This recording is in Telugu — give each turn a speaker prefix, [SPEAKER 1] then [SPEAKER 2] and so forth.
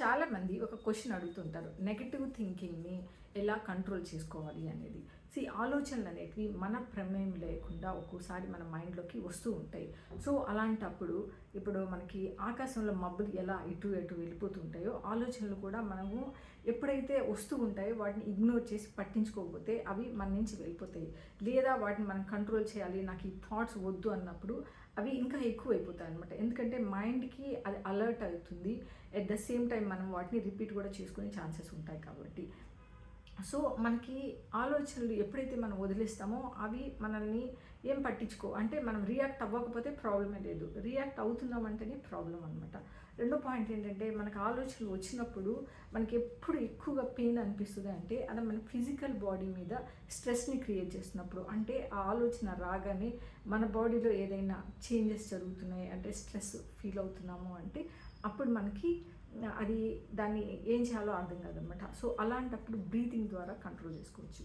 [SPEAKER 1] చాలామంది ఒక క్వశ్చన్ అడుగుతుంటారు నెగటివ్ థింకింగ్ని ఎలా కంట్రోల్ చేసుకోవాలి అనేది. సి ఆలోచనలు అనేటివి మన ప్రమేయం లేకుండా ఒక్కోసారి మన మైండ్లోకి వస్తూ ఉంటాయి. సో అలాంటప్పుడు ఇప్పుడు మనకి ఆకాశంలో మబ్బులు ఎలా ఇటు వెళ్ళిపోతూ వెళ్ళిపోతుంటాయో ఆలోచనలు కూడా మనము ఎప్పుడైతే వస్తూ ఉంటాయో వాటిని ఇగ్నోర్ చేసి పట్టించుకోకపోతే అవి మన నుంచి వెళ్ళిపోతాయి. లేదా వాటిని మనం కంట్రోల్ చేయాలి నాకు ఈ థాట్స్ వద్దు అన్నప్పుడు అవి ఇంకా ఎక్కువ అయిపోతాయి అనమాట ఎందుకంటే మైండ్కి అది అలర్ట్ అవుతుంది. ఎట్ ద సేమ్ టైం మనం వాటిని రిపీట్ కూడా చేసుకునే ఛాన్సెస్ ఉంటాయి కాబట్టి. సో మనకి ఆలోచనలు ఎప్పుడైతే మనం వదిలేస్తామో అవి మనల్ని ఏం పట్టించుకో అంటే మనం రియాక్ట్ అవ్వకపోతే ప్రాబ్లమే లేదు. రియాక్ట్ అవుతున్నామంటేనే ప్రాబ్లం అనమాట రెండో పాయింట్ ఏంటంటే మనకు ఆలోచనలు వచ్చినప్పుడు మనకి ఎప్పుడు ఎక్కువగా పెయిన్ అనిపిస్తుంది అంటే అది మన ఫిజికల్ బాడీ మీద స్ట్రెస్ని క్రియేట్ చేస్తున్నప్పుడు. అంటే ఆ ఆలోచన రాగానే మన బాడీలో ఏదైనా చేంజెస్ జరుగుతున్నాయి అంటే స్ట్రెస్ ఫీల్ అవుతున్నాము అంటే అప్పుడు మనకి అది దాన్ని ఏం చేయాలో అర్థం కాదనమాట సో అలాంటప్పుడు బ్రీతింగ్ ద్వారా కంట్రోల్ చేసుకోవచ్చు.